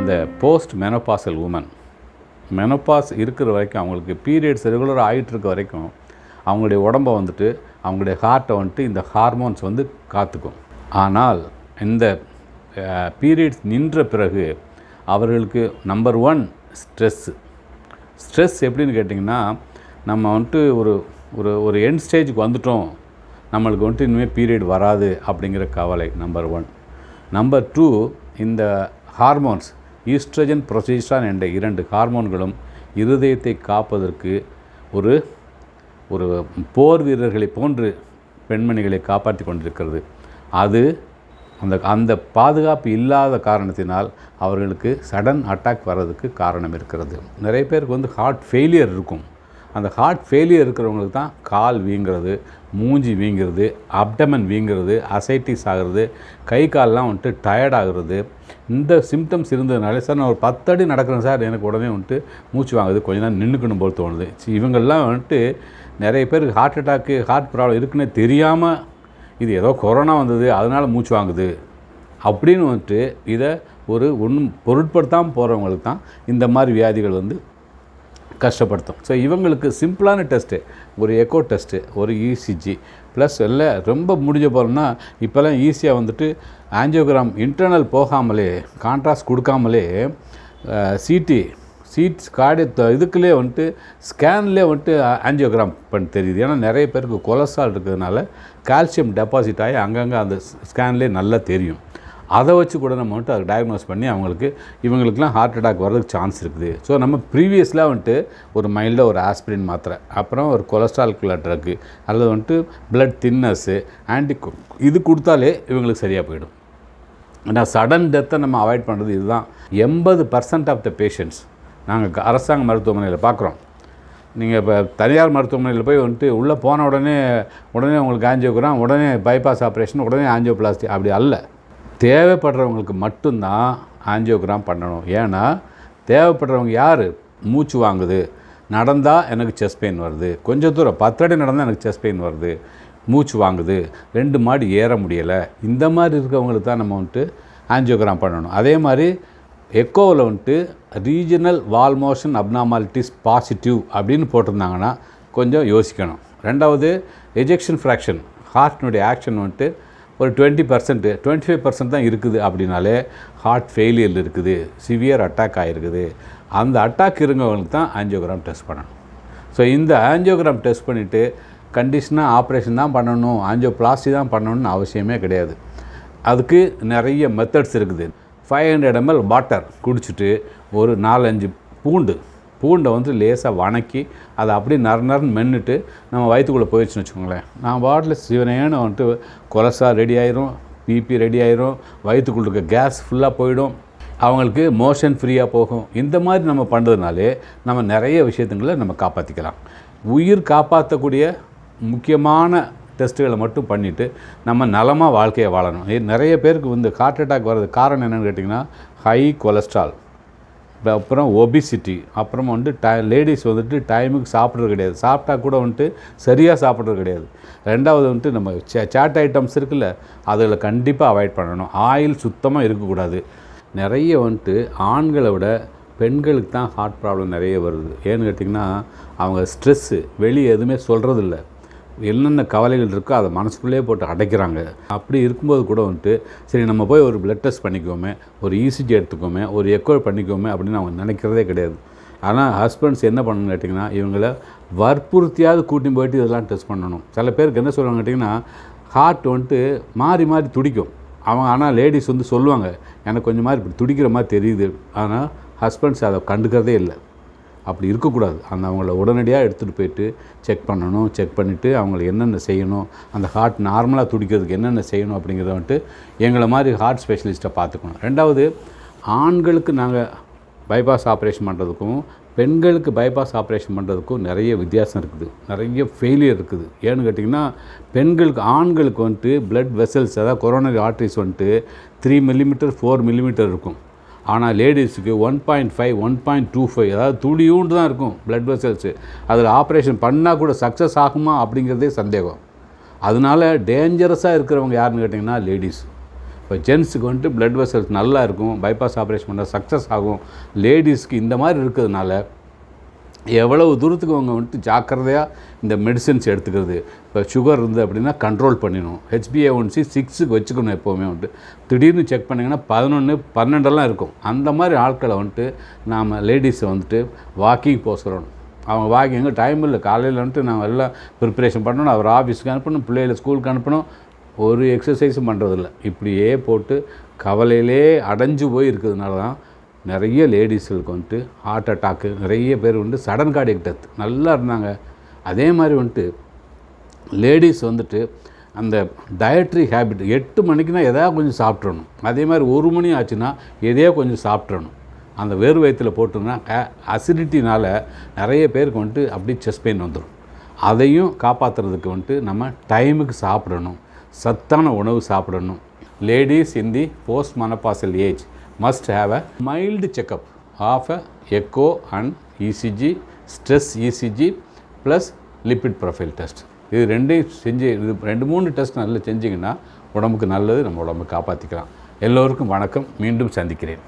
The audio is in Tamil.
இந்த போஸ்ட் மெனோபாசல் உமன் மெனோபாஸ் இருக்கிற வரைக்கும் அவங்களுக்கு பீரியட்ஸ் ரெகுலராக ஆகிட்டு இருக்க வரைக்கும் அவங்களுடைய உடம்ப வந்துட்டு அவங்களுடைய ஹார்ட்டை வந்துட்டு இந்த ஹார்மோன்ஸ் வந்து காத்துக்கும். ஆனால் இந்த பீரியட்ஸ் நின்ற பிறகு அவர்களுக்கு நம்பர் ஒன் ஸ்ட்ரெஸ்ஸு ஸ்ட்ரெஸ் எப்படின்னு கேட்டிங்கன்னா நம்ம வந்துட்டு ஒரு ஒரு ஒரு எண்ட் ஸ்டேஜுக்கு வந்துட்டோம். நம்மளுக்கு வந்துட்டு இனிமேல் பீரியட் வராது அப்படிங்கிற கவலை நம்பர் ஒன் நம்பர் டூ இந்த ஹார்மோன்ஸ் ஈஸ்ட்ரஜன் ப்ரொசிஸ்டான் என்ற இரண்டு ஹார்மோன்களும் இருதயத்தை காப்பதற்கு ஒரு ஒரு போர் வீரர்களை போன்று பெண்மணிகளை காப்பாற்றி கொண்டிருக்கிறது. அது அந்த அந்த பாதுகாப்பு இல்லாத காரணத்தினால் அவர்களுக்கு சடன் அட்டாக் வர்றதுக்கு காரணம் இருக்கிறது. நிறைய பேருக்கு வந்து ஹார்ட் ஃபெயிலியர் இருக்கும். அந்த ஹார்ட் ஃபெயிலியர் இருக்கிறவங்களுக்கு தான் கால் வீங்கிறது மூஞ்சி வீங்கிறது அப்டமன் வீங்கிறது அசைட்டிஸ் ஆகிறது கை கால்லாம் வந்துட்டு டயர்ட் ஆகிறது இந்த சிம்டம்ஸ் இருந்ததுனால சார் நான் ஒரு பத்தடி நடக்கிறேன் சார். எனக்கு உடனே வந்துட்டு மூச்சு வாங்குது. கொஞ்ச நேரம் நின்றுக்கணும் போல் தோணுது. இவங்கெல்லாம் வந்துட்டு நிறைய பேருக்கு ஹார்ட் அட்டாக்கு ஹார்ட் ப்ராப்ளம் இருக்குன்னே தெரியாமல் இது ஏதோ கொரோனா வந்தது அதனால் மூச்சு வாங்குது. அப்படின்னு வந்துட்டு இதை ஒரு ஒன்றும் பொருட்படுத்தாமல் போகிறவங்களுக்கு தான் இந்த மாதிரி வியாதிகள் வந்து கஷ்டப்படுத்தும். ஸோ இவங்களுக்கு சிம்பிளான டெஸ்ட்டு ஒரு எக்கோ டெஸ்ட்டு ஒரு இசிஜி ப்ளஸ் இல்லை ரொம்ப முடிஞ்ச போகிறோம்னா இப்போல்லாம் ஈஸியாக வந்துட்டு ஆஞ்சியோகிராம் இன்டர்னல் போகாமலே கான்ட்ராஸ்ட் கொடுக்காமலே சிடி சீட்ஸ் கார்டு இதுக்குள்ளே வந்துட்டு ஸ்கேன்லேயே வந்துட்டு ஆஞ்சியோகிராம் பண்ண தெரியுது. ஏன்னா நிறைய பேருக்கு கொலஸ்ட்ரால் இருக்கிறதுனால கால்சியம் டெபாசிட் ஆகி அங்கங்கே அந்த ஸ்கேன்லேயே நல்லா தெரியும். அதை வச்சு கூட நம்ம வந்துட்டு அதை டயக்னோஸ் பண்ணி அவங்களுக்கு இவங்களுக்குலாம் ஹார்ட் அட்டாக் வர்றதுக்கு சான்ஸ் இருக்குது. ஸோ நம்ம ப்ரீவியஸில் வந்துட்டு ஒரு மைல்டாக ஒரு ஆஸ்பிரின் மாத்திரை அப்புறம் ஒரு கொலஸ்ட்ரால்குள்ள ட்ரக்கு அல்லது வந்துட்டு பிளட் தின்னஸ்ஸு ஆன்டி இது கொடுத்தாலே இவங்களுக்கு சரியாக போயிடும். ஆனால் சடன் டெத்தை நம்ம அவாய்ட் பண்ணுறது இதுதான். எண்பது பர்சன்ட் ஆஃப் த பேஷண்ட்ஸ் நாங்கள் அரசாங்க மருத்துவமனையில் பார்க்குறோம் நீங்கள் இப்போ தனியார் மருத்துவமனையில் போய் வந்துட்டு உள்ளே போன உடனே உடனே உங்களுக்கு ஆஞ்சியோகிராம் உடனே பைபாஸ் ஆப்ரேஷன் உடனே ஆஞ்சியோபிளாஸ்டி அப்படி அல்ல. தேவைப்படுறவங்களுக்கு மட்டும்தான் ஆஞ்சியோகிராம் பண்ணணும். ஏன்னா தேவைப்படுறவங்க யார்? மூச்சு வாங்குது. நடந்தால் எனக்கு செஸ்ட் பெயின் வருது. கொஞ்சம் தூரம் பத்தடி நடந்தால் எனக்கு செஸ்ட் பெயின் வருது. மூச்சு வாங்குது. ரெண்டு மாடி ஏற முடியலை. இந்த மாதிரி இருக்கவங்களுக்கு தான் நம்ம வந்துட்டு ஆஞ்சியோகிராம் பண்ணணும். அதே மாதிரி எக்கோவில் வந்துட்டு regional wall motion abnormalities positive அப்படின்னு போட்டிருந்தாங்கன்னா கொஞ்சம் யோசிக்கணும். ரெண்டாவது எஜெக்ஷன் ஃப்ராக்ஷன். ஹார்ட்னுடைய ஆக்ஷன் வந்துட்டு ஒரு twenty percent twenty five percent தான் இருக்குது அப்படின்னாலே ஹார்ட் ஃபெயிலியர் இருக்குது சிவியர் அட்டாக் ஆகிருக்குது அந்த அட்டாக் இருங்கவங்களுக்கு தான் ஆஞ்சியோகிராம் டெஸ்ட் பண்ணணும். ஸோ இந்த ஆஞ்சியோகிராம் டெஸ்ட் பண்ணிவிட்டு கண்டிஷனாக ஆப்ரேஷன் தான் பண்ணணும் ஆஞ்சியோபிளாஸ்டி தான் பண்ணணும்னு அவசியமே கிடையாது. அதுக்கு நிறைய மெத்தட்ஸ் இருக்குது. ஃபைவ் ஹண்ட்ரட் எம்எல் வாட்டர் குடிச்சிட்டு ஒரு நாலஞ்சு பூண்டு பூண்டை வந்து லேசாக வணக்கி அதை அப்படியே நர நரன்னு மென்னுட்டு நம்ம வயிற்றுக்குள்ளே போயிடுச்சுன்னு வச்சுக்கோங்களேன். நான் வாட்டில் சிவனேன்னு வந்துட்டு கொலஸ்ட்ரால் ரெடி ஆயிரும் பிபி ரெடி ஆயிரும் வயிற்றுக்குள்ள இருக்க கேஸ் ஃபுல்லாக போயிடும். அவங்களுக்கு மோஷன் ஃப்ரீயாக போகும். இந்த மாதிரி நம்ம பண்ணுறதுனாலே நம்ம நிறைய விஷயத்துங்களை நம்ம காப்பாற்றிக்கலாம் உயிர் காப்பாற்றக்கூடிய முக்கியமான டெஸ்ட்டுகளை மட்டும் பண்ணிவிட்டு நம்ம நலமாக வாழ்க்கையை வாழணும். நிறைய பேருக்கு வந்து ஹார்ட் அட்டாக் வர்றது காரணம் என்னென்னு கேட்டிங்கன்னா ஹை கொலஸ்ட்ரால் இப்போ அப்புறம் ஒபிசிட்டி அப்புறம் வந்துட்டு டை லேடிஸ் வந்துட்டு டைமுக்கு சாப்பிட்றது கிடையாது. சாப்பிட்டா கூட வந்துட்டு சரியாக சாப்பிட்றது கிடையாது. ரெண்டாவது வந்துட்டு நம்ம சே சாட் ஐட்டம்ஸ் இருக்குல்ல அதில் கண்டிப்பாக அவாய்ட் பண்ணணும். ஆயில் சுத்தமாக இருக்கக்கூடாது. நிறைய வந்துட்டு ஆண்களை விட பெண்களுக்கு தான் ஹார்ட் ப்ராப்ளம் நிறைய வருது. ஏன்னு கேட்டிங்கன்னா அவங்க ஸ்ட்ரெஸ்ஸு வெளியே எதுவுமே சொல்கிறதில்ல என்னென்ன கவலைகள் இருக்கோ அதை மனசுக்குள்ளேயே போட்டு அடைக்கிறாங்க. அப்படி இருக்கும்போது கூட வந்துட்டு சரி நம்ம போய் ஒரு பிளட் டெஸ்ட் பண்ணிக்கோமே ஒரு இசிஜி எடுத்துக்கோமே ஒரு எக்கோ பண்ணிக்கோமே அப்படின்னு அவங்க நினைக்கிறதே கிடையாது. ஆனால் ஹஸ்பண்ட்ஸ் என்ன பண்ணணும்னு கேட்டிங்கன்னா இவங்களை வற்புறுத்தியாவது கூட்டின்னு போயிட்டு இதெல்லாம் டெஸ்ட் பண்ணணும். சில பேருக்கு என்ன சொல்லுவாங்க கேட்டிங்கன்னா ஹார்ட் வந்துட்டு மாறி மாறி துடிக்கும். அவங்க ஆனால் லேடிஸ் வந்து சொல்லுவாங்க எனக்கு கொஞ்சம் மாதிரி இப்படி துடிக்கிற மாதிரி தெரியுது. ஆனால் ஹஸ்பண்ட்ஸ் அதை கண்டுக்கிறதே இல்லை. அப்படி இருக்கக்கூடாது. அந்த அவங்கள உடனடியாக எடுத்துகிட்டு போயிட்டு செக் பண்ணணும் செக் பண்ணிவிட்டு அவங்கள என்னென்ன செய்யணும் அந்த ஹார்ட் நார்மலாக துடிக்கிறதுக்கு என்னென்ன செய்யணும் அப்படிங்கிறத வந்துட்டு எங்களை மாதிரி ஹார்ட் ஸ்பெஷலிஸ்ட்டை பார்த்துக்கணும். ரெண்டாவது ஆண்களுக்கு நாங்கள் பைபாஸ் ஆப்ரேஷன் பண்ணுறதுக்கும் பெண்களுக்கு பைபாஸ் ஆப்ரேஷன் பண்ணுறதுக்கும் நிறைய வித்தியாசம் இருக்குது. நிறைய ஃபெயிலியர் இருக்குது. ஏன்னு கேட்டிங்கன்னா பெண்களுக்கு ஆண்களுக்கு வந்துட்டு பிளட் வெசல்ஸ் அதாவது கொரோனரி ஆர்ட்ரிஸ் வந்துட்டு த்ரீ மில்லிமீட்டர் ஃபோர் மில்லிமீட்டர் இருக்கும். ஆனால் லேடிஸுக்கு one point five one point two five அதாவது துளியூண்டு தான் இருக்கும் பிளட் வெசல்ஸு அதில் ஆப்ரேஷன் பண்ணால் கூட சக்ஸஸ் ஆகுமா அப்படிங்கிறதே சந்தேகம். அதனால டேஞ்சரஸாக இருக்கிறவங்க யாருன்னு கேட்டிங்கன்னா லேடிஸ் இப்போ ஜென்ஸுக்கு வந்துட்டு பிளட் வெசல்ஸ் நல்லா இருக்கும் பைபாஸ் ஆப்ரேஷன் பண்ணால் சக்ஸஸ் ஆகும். லேடிஸ்க்கு இந்த மாதிரி இருக்கிறதுனால எவ்வளவு தூரத்துக்கு அவங்க வந்துட்டு ஜாக்கிரதையாக இந்த மெடிசன்ஸ் எடுத்துக்கிறது? இப்போ சுகர் இருந்து அப்படின்னா கண்ட்ரோல் பண்ணிடணும். ஹெச்பிஏ ஒன்சி சிக்ஸுக்கு வச்சுக்கணும் எப்போவுமே வந்துட்டு. திடீர்னு செக் பண்ணிங்கன்னா பதினொன்று பன்னெண்டெல்லாம் இருக்கும். அந்த மாதிரி ஆட்களை வந்துட்டு நாம் லேடிஸை வந்துட்டு வாக்கிங் போக சொல்லணும். அவங்க வாக்கிங் எங்கே? டைம் இல்லை. காலையில் வந்துட்டு நாங்கள் எல்லாம் ப்ரிப்பரேஷன் பண்ணணும். அவர் ஆஃபீஸுக்கு அனுப்பணும். பிள்ளைகளை ஸ்கூலுக்கு அனுப்பணும். ஒரு எக்ஸசைஸும் பண்ணுறதில்ல இப்படியே போட்டு கவலையிலே அடைஞ்சு போய் இருக்கிறதுனால தான் நிறைய லேடிஸுக்கு வந்துட்டு ஹார்ட் அட்டாக்கு நிறைய பேர் வந்துட்டு சடன் கார்டியக் டெத் நல்லா இருந்தாங்க. அதே மாதிரி வந்துட்டு லேடிஸ் வந்துட்டு அந்த டயட்ரி ஹேபிட் எட்டு மணிக்குனா எதாவது கொஞ்சம் சாப்பிட்றணும் அதே மாதிரி ஒரு மணி ஆச்சுன்னா எதையோ கொஞ்சம் சாப்பிட்றணும் அந்த வேறு வயத்தில் போட்டோம்னா அசிடிட்டினால் நிறைய பேருக்கு வந்துட்டு அப்படி செஸ்ட் பெயின் வந்துடும் அதையும் காப்பாற்றுறதுக்கு வந்துட்டு நம்ம டைமுக்கு சாப்பிடணும். சத்தான உணவு சாப்பிடணும். Ladies in the post menopausal age must have a mild checkup of a echo and ECG, stress ECG plus lipid profile test. இது ரெண்டையும் செஞ்சு இது ரெண்டு மூணு டெஸ்ட் நல்லா செஞ்சிங்கன்னா உடம்புக்கு நல்லது நம்ம உடம்பை காப்பாற்றிக்கலாம் எல்லோருக்கும் வணக்கம். மீண்டும் சந்திக்கிறேன்.